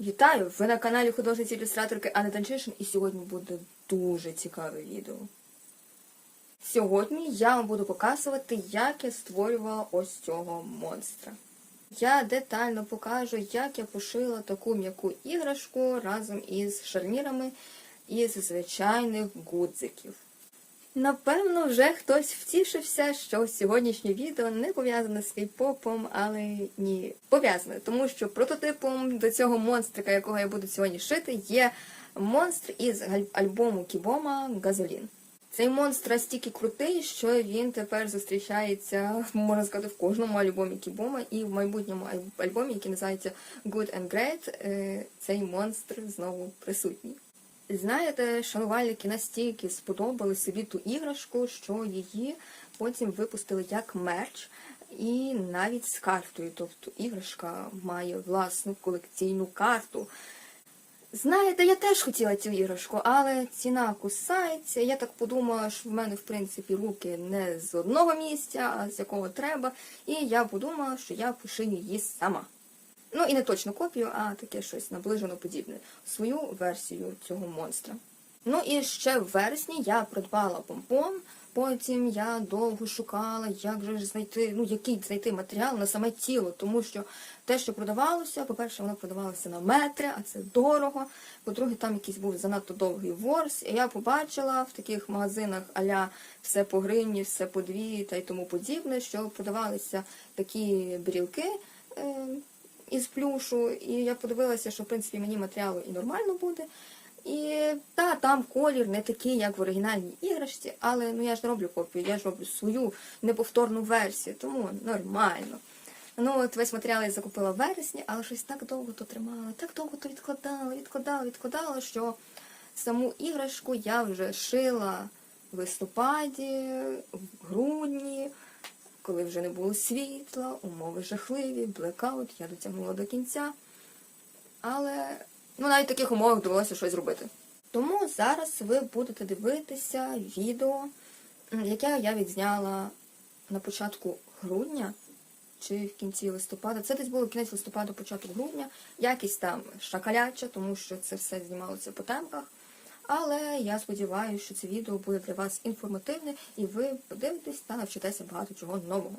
Вітаю! Ви на каналі художниці ілюстраторки Анна Танчишин і сьогодні буде дуже цікаве відео. Сьогодні я вам буду показувати, як я створювала ось цього монстра. Я детально покажу, як я пошила таку м'яку іграшку разом із шарнірами із звичайних гудзиків. Напевно, вже хтось втішився, що сьогоднішнє відео не пов'язане з кей-попом, але ні, пов'язане, тому що прототипом до цього монстрика, якого я буду сьогодні шити, є монстр із альбому Кібома Газолін. Цей монстр настільки крутий, що він тепер зустрічається, можна сказати, в кожному альбомі Кібома, і в майбутньому альбомі, який називається Good and Great, е, цей монстр знову присутній. Знаєте, шанувальники настільки сподобали собі ту іграшку, що її потім випустили як мерч і навіть з картою. Тобто іграшка має власну колекційну карту. Знаєте, я теж хотіла цю іграшку, але ціна кусається. Я так подумала, що в мене, в принципі, руки не з одного місця, а з якого треба. І я подумала, що я пошию її сама. Ну і не точно копію, а таке щось наближено подібне. Свою версію цього монстра. Ну і ще в вересні я придбала помпон. Потім я довго шукала, як же знайти, ну який знайти матеріал на саме тіло, тому що те, що продавалося, по-перше, воно продавалося на метри, а це дорого. По-друге, там якийсь був занадто довгий ворс. І я побачила в таких магазинах аля все по гривні, все по дві та й тому подібне, що продавалися такі брілки. Із плюшу, і я подивилася, що в принципі мені матеріалу і нормально буде. І та, там колір не такий, як в оригінальній іграшці, але ну я ж не роблю копію, я ж роблю свою неповторну версію, тому нормально. Ну от весь матеріал я закупила в вересні, але щось так довго то тримала, так довго то відкладала, відкладала, відкладала, що саму іграшку я вже шила в листопаді, в грудні, коли вже не було світла, умови жахливі, блекаут, я дотягнула до кінця. Але ну, навіть в таких умовах довелося щось зробити. Тому зараз ви будете дивитися відео, яке я відзняла на початку грудня чи в кінці листопада. Це десь було кінець листопада, початок грудня. Якість там шакаляча, тому що це все знімалося по темках. Але я сподіваюся, що це відео буде для вас інформативне і ви подивитесь та навчитеся багато чого нового.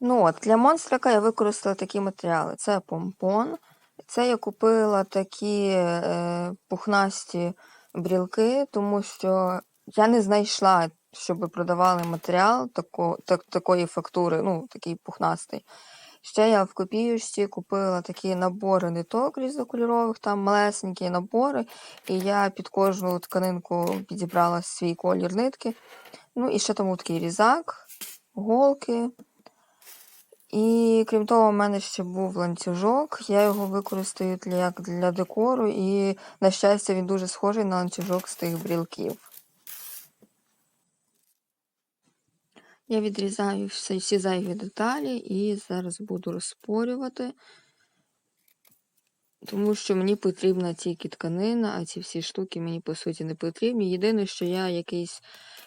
Ну от, для монстрика я використала такі матеріали. Це помпон. Це я купила такі е, пухнасті брілки, тому що я не знайшла, щоб продавали матеріал тако, так, такої фактури, ну, такий пухнастий. Ще я в копіюшці купила такі набори ниток різнокольорових, там малесенькі набори, і я під кожну тканинку підібрала свій колір нитки. Ну і ще там був такий різак, голки. І крім того, в мене ще був ланцюжок. Я його використаю для, як для декору, і, на щастя, він дуже схожий на ланцюжок з тих брілків. Я відрізаю всі, зайві деталі і зараз буду розпорювати, тому що мені потрібна тільки тканина, а ці всі штуки мені по суті не потрібні. Єдине, що я якийсь,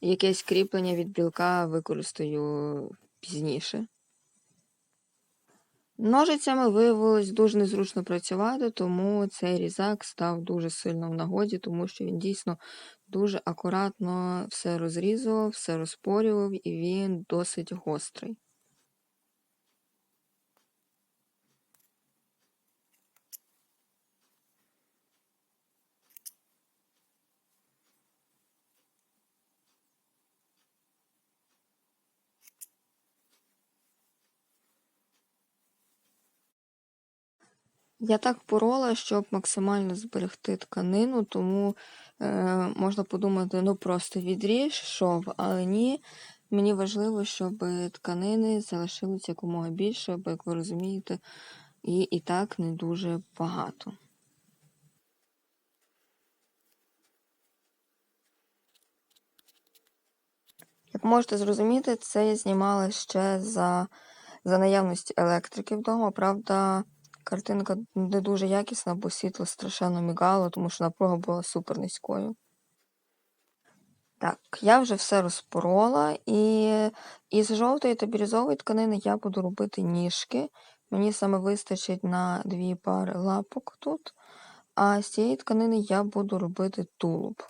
якесь кріплення від брілка використаю пізніше. Ножицями виявилось дуже незручно працювати, тому цей різак став дуже сильно в нагоді, тому що він дійсно дуже акуратно все розрізував, все розпорював, і він досить гострий. Я так порола, щоб максимально зберегти тканину, тому е, можна подумати, ну просто відріж шов, але ні. Мені важливо, щоб тканини залишилось якомога більше, бо, як ви розумієте, і, і так не дуже багато. Як можете зрозуміти, це я знімала ще за, за наявності електрики вдома. Правда, картинка не дуже якісна, бо світло страшенно мігало, тому що напруга була супер низькою. Так, я вже все розпорола, і із жовтої та бірюзової тканини я буду робити ніжки Мені саме вистачить на дві пари лапок тут. А з цієї тканини я буду робити тулуб.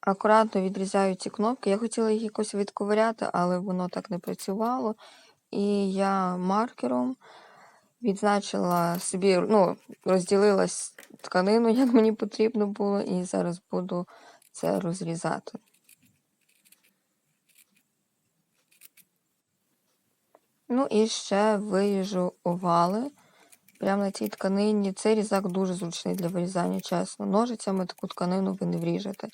Акуратно відрізаю ці кнопки. Я хотіла їх якось відковиряти, але воно так не працювало. І я маркером відзначила собі, ну, розділила с- тканину, як мені потрібно було, і зараз буду це розрізати. Ну і ще виріжу овали. Прямо на цій тканині. Цей різак дуже зручний для вирізання, чесно. Ножицями таку тканину ви не вріжете.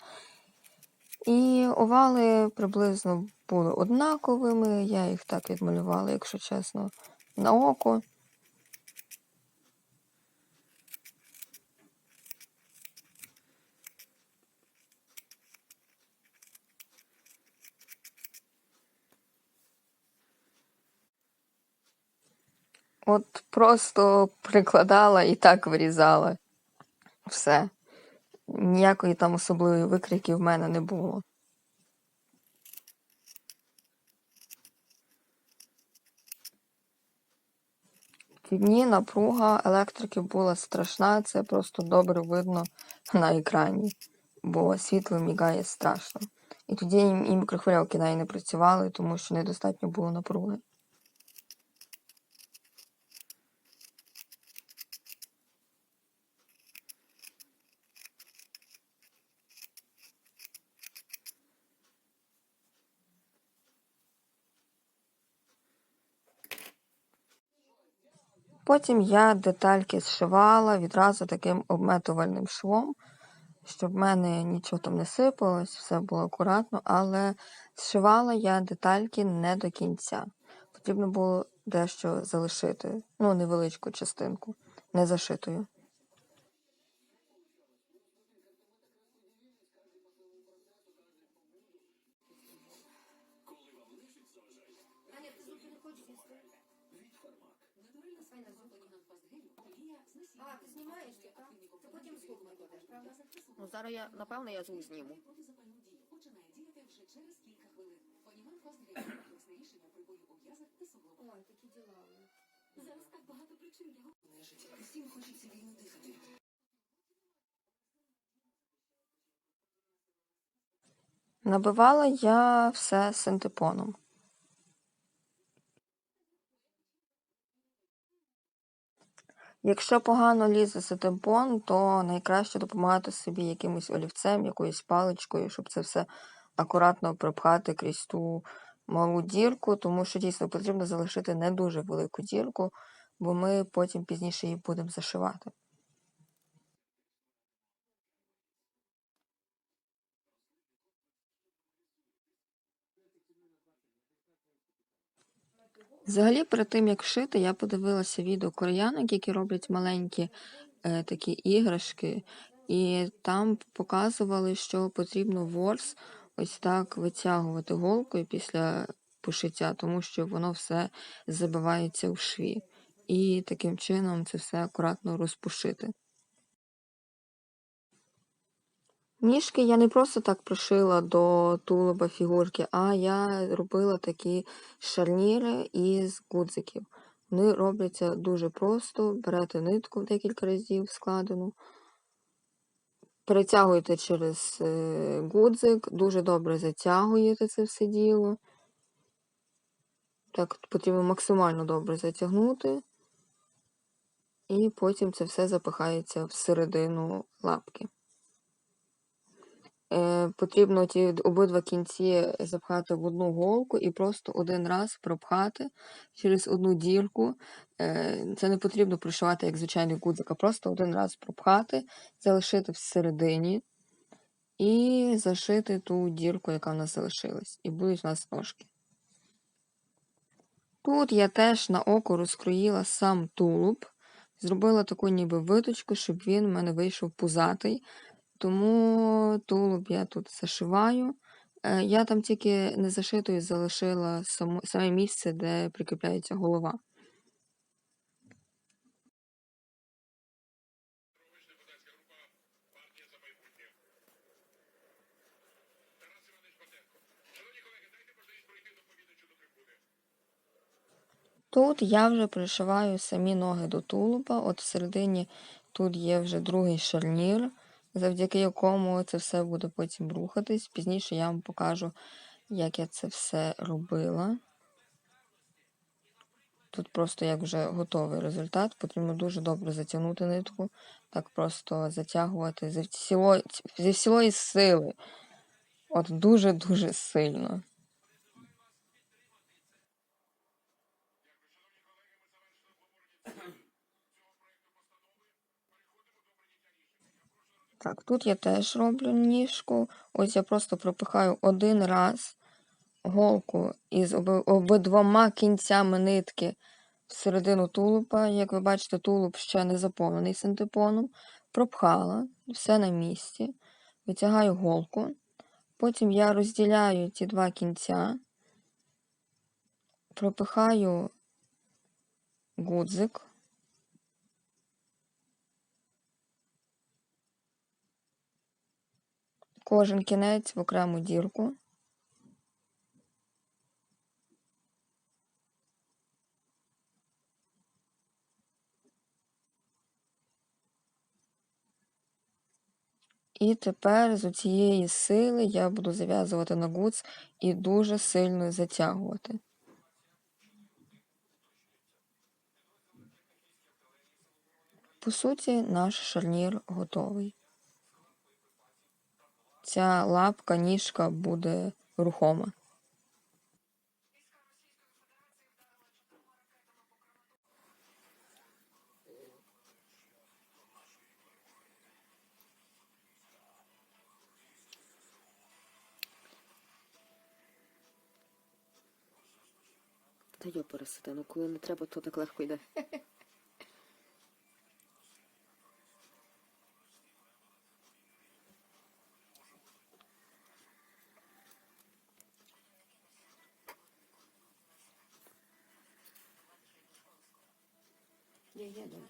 І овали приблизно були однаковими. Я їх так відмалювала, якщо чесно, на око. От просто прикладала і так вирізала. Все. Ніякої там особливої викрики в мене не було. Дні напруга електрики була страшна, це просто добре видно на екрані, бо світло мігає страшно. І тоді і мікрохвильовки навіть не працювали, тому що недостатньо було напруги. Потім я детальки зшивала відразу таким обметувальним швом, щоб в мене нічого там не сипалось, все було акуратно, але зшивала я детальки не до кінця. Потрібно було дещо залишити, ну, невеличку частинку, не зашитою. Зараз я, напевно, я звук зніму. Ой, такі діла. у них. Зараз так багато причин хочеться вільно дихати. Набивала я все синтепоном. Якщо погано лізе синтепон, то найкраще допомагати собі якимось олівцем, якоюсь паличкою, щоб це все акуратно пропхати крізь ту малу дірку, тому що дійсно потрібно залишити не дуже велику дірку, бо ми потім пізніше її будемо зашивати. Взагалі, перед тим як шити, я подивилася відео кореянок, які роблять маленькі е, такі іграшки, і там показували, що потрібно ворс ось так витягувати голкою після пошиття, тому що воно все забивається в шві. І таким чином це все акуратно розпушити. Ніжки я не просто так пришила до тулуба фігурки, а я робила такі шарніри із гудзиків. Вони робляться дуже просто. Берете нитку декілька разів складену, перетягуєте через е, гудзик, дуже добре затягуєте це все діло. Так, потрібно максимально добре затягнути. І потім це все запихається всередину лапки. Е, потрібно ті обидва кінці запхати в одну голку і просто один раз пропхати через одну дірку. Е, це не потрібно пришивати як звичайний гудзик, а просто один раз пропхати, залишити всередині і зашити ту дірку, яка в нас залишилась. І будуть у нас ножки. Тут я теж на око розкроїла сам тулуб, зробила таку ніби виточку, щоб він в мене вийшов пузатий. Тому тулуб я тут зашиваю. Е, Я там тільки не зашитою залишила саме місце, де прикріпляється голова. Тут я вже пришиваю самі ноги до тулуба. От всередині тут є вже другий шарнір, завдяки якому це все буде потім рухатись. Пізніше я вам покажу, як я це все робила. Тут просто як вже готовий результат. Потрібно дуже добре затягнути нитку, так просто затягувати зі всілої, зі всілої сили. От дуже-дуже сильно. Так, тут я теж роблю ніжку. Ось я просто пропихаю один раз голку із оби- обидвома кінцями нитки всередину тулупа. Як ви бачите, тулуб ще не заповнений синтепоном. Пропхала, все на місці. Витягаю голку. Потім я розділяю ті два кінця, пропихаю гудзик. Кожен кінець в окрему дірку. І тепер з цієї сили я буду зав'язувати на гудз і дуже сильно затягувати. По суті, наш шарнір готовий. Ця лапка, ніжка буде рухома. Та йо ну коли не треба, то так легко йде. Є, є, добре.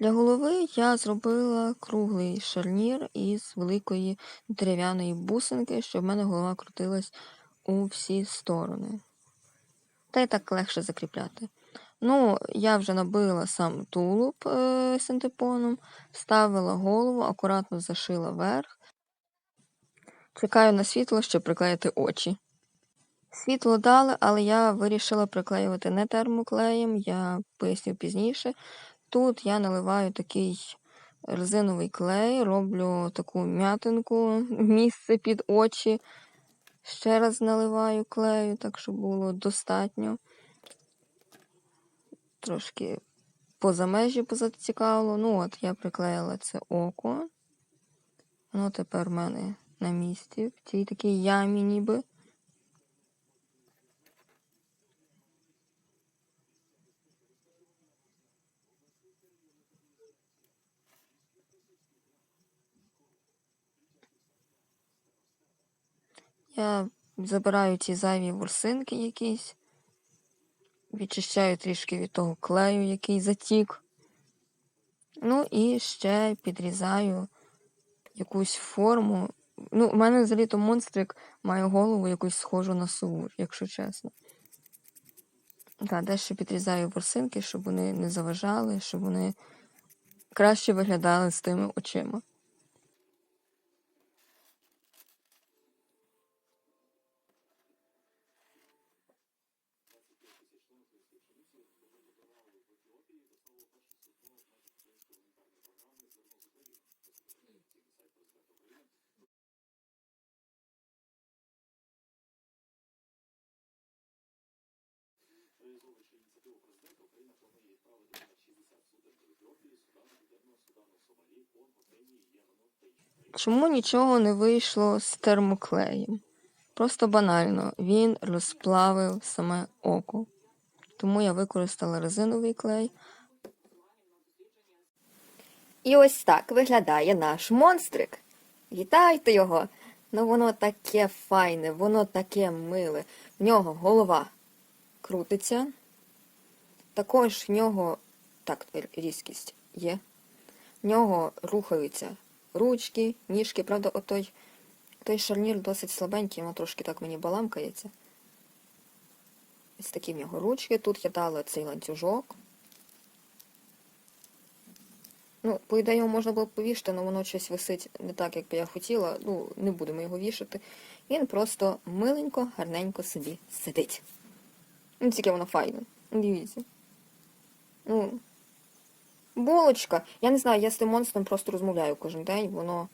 Для голови я зробила круглий шарнір із великої дерев'яної бусинки, щоб в мене голова крутилась у всі сторони. Та й так легше закріпляти. Ну, я вже набила сам тулуб е, синтепоном, ставила голову, акуратно зашила верх. Чекаю на світло, щоб приклеїти очі. Світло дали, але я вирішила приклеювати не термоклеєм, я поясню пізніше. Тут я наливаю такий резиновий клей, роблю таку м'ятинку, місце під очі. Ще раз наливаю клею, так щоб було достатньо. Трошки поза межі позацікавило. Ну от, я приклеїла це око. Воно тепер в мене на місці, в цій такій ямі ніби. Я забираю ці зайві ворсинки якісь, відчищаю трішки від того клею, який затік. Ну і ще підрізаю якусь форму. Ну, у мене взагалі-то монстрик має голову якусь схожу на сову, якщо чесно. Так, дещо підрізаю ворсинки, щоб вони не заважали, щоб вони краще виглядали з тими очима. Чому нічого не вийшло з термоклеєм? Просто банально, він розплавив саме око. Тому я використала резиновий клей. І ось так виглядає наш монстрик. Вітайте його! Ну воно таке файне, воно таке миле. В нього голова крутиться. Також в нього так, різкість є. В нього рухаються ручки, ніжки. Правда, отой, той шарнір досить слабенький, воно трошки так мені баламкається. Ось такі в нього ручки. Тут я дала цей ланцюжок. Ну, по ідеї, його можна було б повішати, але воно щось висить не так, як би я хотіла. Ну, не будемо його вішати. Він просто миленько, гарненько собі сидить. Ну, тільки воно файне. Дивіться. Ну, булочка. Я не знаю, я з тим монстром просто розмовляю кожен день. Воно,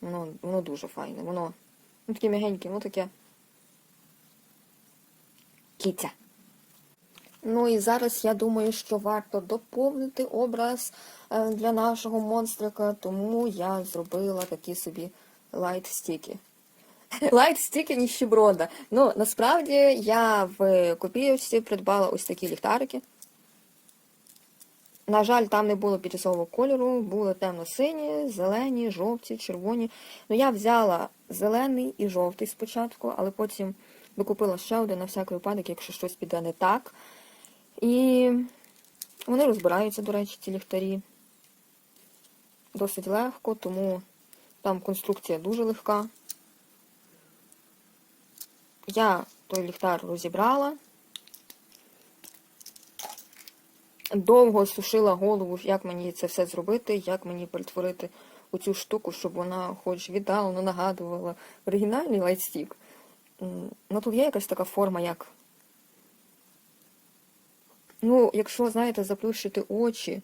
воно, воно дуже файне. Воно ну, таке м'ягеньке, воно таке. Кіця. Ну і зараз я думаю, що варто доповнити образ е, для нашого монстрика, тому я зробила такі собі лайт-стіки. Лайт-стіки ніщеброда. Ну, насправді я в копійочці придбала ось такі ліхтарики. На жаль, там не було бірюзового кольору, були темно-сині, зелені, жовті, червоні. Ну, я взяла зелений і жовтий спочатку, але потім докупила ще один на всякий випадок, якщо щось піде не так. І вони розбираються, до речі, ці ліхтарі. Досить легко, тому там конструкція дуже легка. Я той ліхтар розібрала. Довго сушила голову, як мені це все зробити, як мені перетворити оцю штуку, щоб вона хоч віддалено нагадувала оригінальний лайтстік. Ну тут є якась така форма, як. Ну, якщо, знаєте, заплющити очі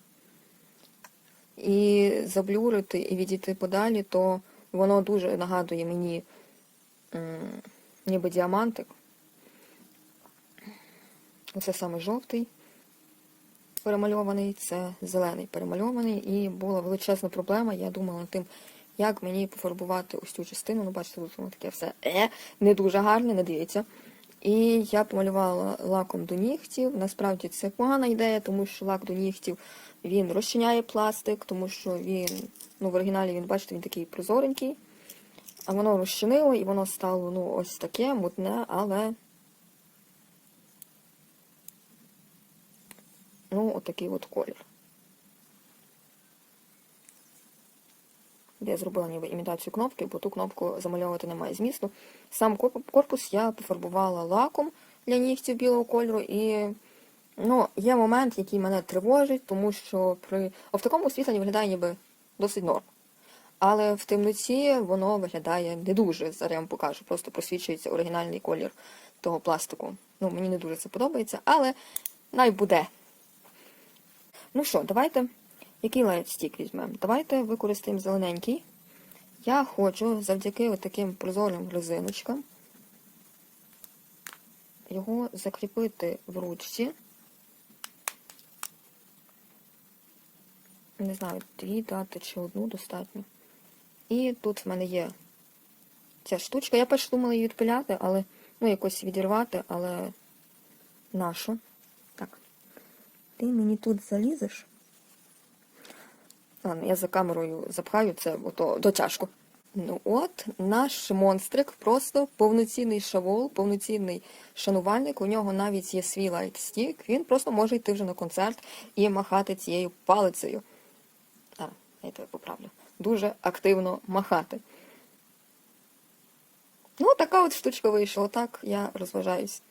і заблюрити, і відійти подалі, то воно дуже нагадує мені ніби діамантик. Оце саме жовтий перемальований, це зелений перемальований, і була величезна проблема. Я думала над тим, як мені пофарбувати ось цю частину. Ну, бачите, тут воно таке все е, не дуже гарне, не дивіться. І я помалювала лаком до нігтів. Насправді це погана ідея, тому що лак до нігтів він розчиняє пластик, тому що він, ну, в оригіналі він, бачите, він такий прозоренький. А воно розчинило і воно стало ну, ось таке мутне, але. Ну, отакий от колір. Я зробила ніби імітацію кнопки, бо ту кнопку замальовувати немає змісту. Сам корпус я пофарбувала лаком для нігтів білого кольору, і ну, є момент, який мене тривожить, тому що при... а в такому освітленні виглядає ніби досить норм. Але в темноті воно виглядає не дуже. Зараз я вам покажу. Просто просвічується оригінальний колір того пластику. Ну, мені не дуже це подобається, але най буде. Ну що, давайте. Який лайтстік візьмемо? Давайте використаємо зелененький. Я хочу завдяки таким прозорим резиночкам його закріпити в ручці. Не знаю, дві дати чи одну достатньо. І тут в мене є ця штучка. Я перше думала її відпиляти, але ну якось відірвати, але нашу. Ти мені тут залізеш? Ладно, я за камерою запхаю це ото дотяжку. Ну от, наш монстрик просто повноцінний шавол, повноцінний шанувальник. У нього навіть є свій лайтстік. Він просто може йти вже на концерт і махати цією палицею. А, я тебе поправлю. Дуже активно махати. Ну, така от штучка вийшла. Так я розважаюсь.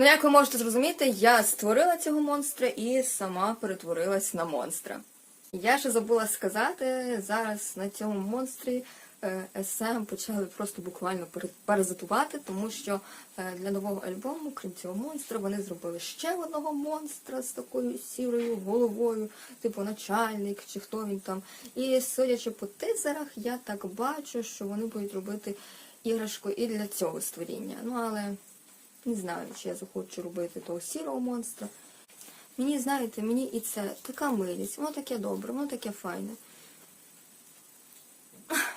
Ну, як ви можете зрозуміти, я створила цього монстра і сама перетворилась на монстра. Я ще забула сказати, зараз на цьому монстрі е, SM почали просто буквально паразитувати, тому що е, для нового альбому, крім цього монстра, вони зробили ще одного монстра з такою сірою головою, типу начальник чи хто він там. І судячи по тизерах, я так бачу, що вони будуть робити іграшку і для цього створіння. Ну але не знаю, чи я захочу робити того сірого монстра. Мені, знаєте, мені і це така милість, воно таке добре, воно таке файне.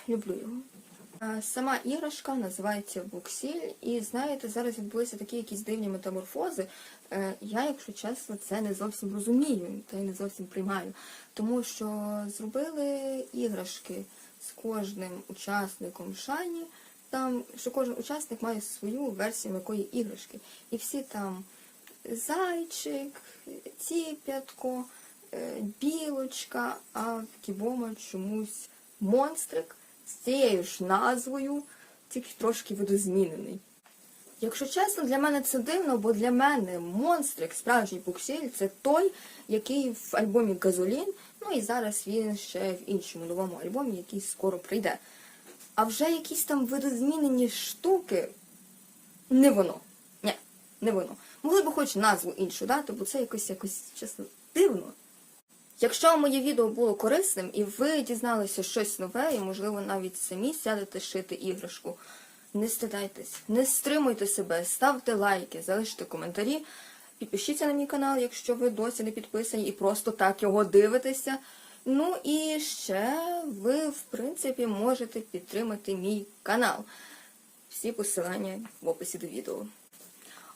Люблю його. Сама іграшка називається Буксіль, і знаєте, зараз відбулися такі якісь дивні метаморфози. Е, Я, якщо чесно, це не зовсім розумію та й не зовсім приймаю. Тому що зробили іграшки з кожним учасником шайні, там, що кожен учасник має свою версію якої іграшки. І всі там зайчик, ціп'ятко, е, білочка, а в Кібома чомусь монстрик з цією ж назвою, тільки трошки видозмінений. Якщо чесно, для мене це дивно, бо для мене монстрик, справжній буксіль, це той, який в альбомі Газолін, ну і зараз він ще в іншому новому альбомі, який скоро прийде. А вже якісь там видозмінені штуки не воно. Ні, не воно. Могли б хоч назву іншу дати, бо це якось якось чесно дивно. Якщо моє відео було корисним і ви дізналися щось нове, і, можливо, навіть самі сядете шити іграшку, не стидайтесь, не стримуйте себе, ставте лайки, залиште коментарі, підпишіться на мій канал, якщо ви досі не підписані і просто так його дивитеся. Ну і ще ви, в принципі, можете підтримати мій канал. Всі посилання в описі до відео.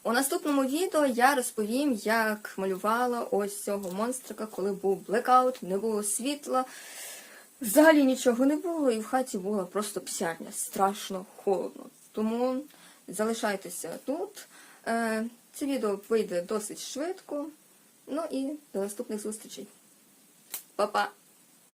У наступному відео я розповім, як малювала ось цього монстрика, коли був блекаут, не було світла. Взагалі нічого не було, і в хаті була просто псярня, страшно холодно. Тому залишайтеся тут. Е, Це відео вийде досить швидко. Ну і до наступних зустрічей. Па-па!